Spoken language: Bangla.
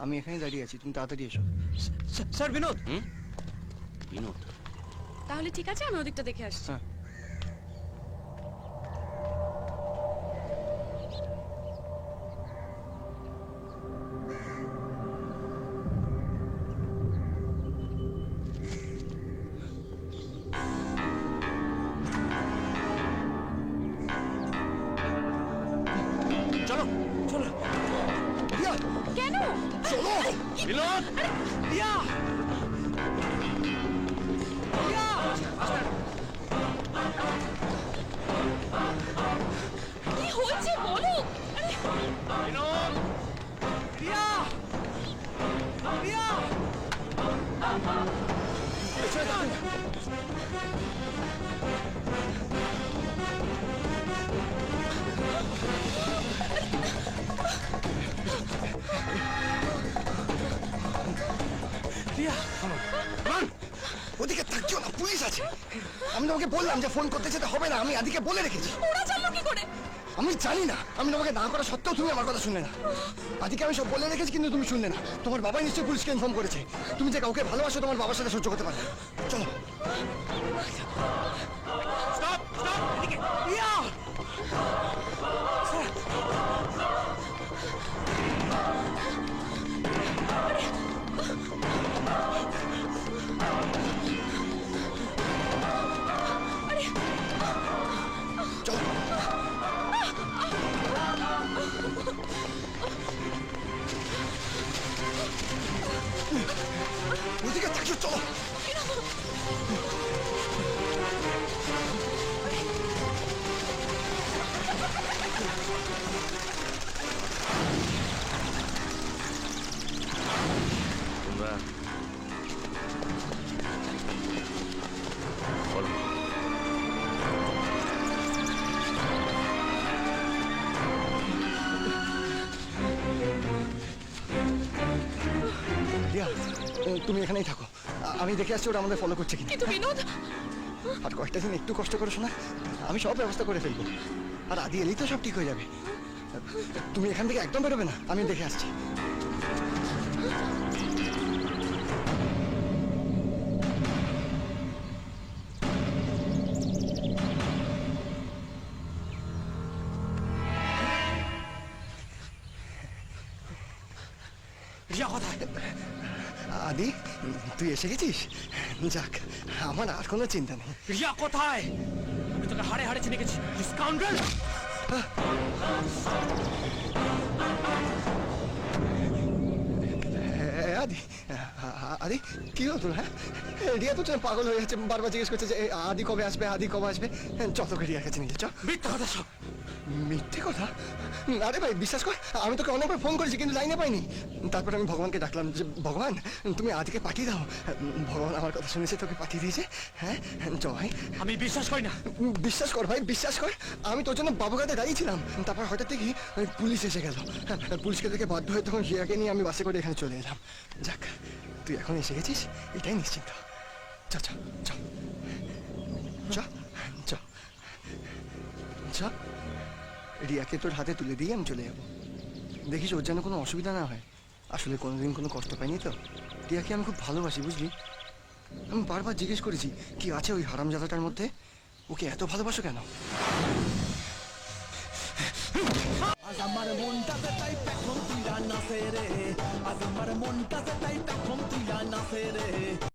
আমি এখানে দাঁড়িয়ে আছি তুমি তাড়াতাড়ি এসো। Sir- sir Binod! হুম? বিনোদ? তাহলে ঠিক আছে আমি ওদিকটা দেখে আসছি। হ্যাঁ। চলো চলো। কেন? চলো। বিনোদ? রিয়া! রিয়া! কি হয়েছে বলো? বিনোদ? রিয়া! রিয়া! ওদিকে তাকিও না পুলিশ আছে। আমি তোমাকে বললাম যে ফোন করতে যেতে হবে না আমি আদিকে বলে রেখেছি। ওরা জানলো কি করে? আমি জানি না আমি তোমাকে না করা সত্ত্বেও তুমি আমার কথা শুনলে না। আদিকে আমি সব বলে রেখেছি কিন্তু তুমি শুনলে না। তোমার বাবাই নিশ্চয়ই পুলিশকে ইনফর্ম করেছে। তুমি যে কাউকে ভালোবাসো তোমার বাবার সাথে সহ্য করতে পারবে চলো। ওদিকে তাকিও চলো তোমরা বলো রিয়া তুমি এখানেই থাকো। আমি দেখে আসছি ওরা আমাদের ফলো করছে কিনা। কিন্তু বিনোদ! আর কয়েকটা দিন একটু কষ্ট করে শোনা আমি সব ব্যবস্থা করে ফেলব। আর আদি এলেই তো সব ঠিক হয়ে যাবে। তুমি এখান থেকে একদম বেরোবে না। আমি দেখে আসছি। আদি তুই এসে গেছিস? যাক আমার আর কোনো চিন্তা নেই। রিয়া কোথায়? আমি তোকে হাড়ে হাড়ে চিনে গেছি স্কাউন্ডার এ, আদি আদি কি হতো হ্যাঁ? রিয়া তো পাগল হয়ে যাচ্ছে বারবার জিজ্ঞেস করছে যে আদি কবে আসবে আদি কবে আসবে? চত করে রিয়ার কাছে নিয়ে চ মিথ্যা কথা সব মিথ্যে কথা? আরে ভাই বিশ্বাস কর আমি তোকে অনেকবার ফোন করেছি কিন্তু লাইনে পাইনি। তারপর আমি ভগবানকে ডাকলাম যে ভগবান তুমি আজকে পাঠিয়ে দাও। ভগবান আমার কথা শুনেছে তোকে পাঠিয়ে দিয়েছে। হ্যাঁ জয় আমি বিশ্বাস করি না। বিশ্বাস কর ভাই বিশ্বাস কর। আমি তোর জন্য বাবুঘাটে দাঁড়িয়েছিলাম তারপর হঠাৎ দেখি পুলিশ এসে গেল। পুলিশকে দেখে বাধ্য হয়ে তখন রিয়াকে নিয়ে আমি বাসে করে এখানে চলে এলাম। যাক তুই এখন এসে গেছিস এটাই নিশ্চিন্ত। চ চ চ। চ চ চ। রিয়াকে তোর হাতে তুলে দিয়ে আমি চলে যাব। দেখিস ওর যেন কোনো অসুবিধা না হয়। আসলে কোনোদিন কোনো কষ্ট পাইনি তো। রিয়াকে আমি খুব ভালোবাসি, বুঝলি? আমি বারবার জিজ্ঞেস করেছি, কি আছে ওই হারাম হারামজাদাটার মধ্যে? ওকে এত ভালোবাসো কেন? রে। আমার রে।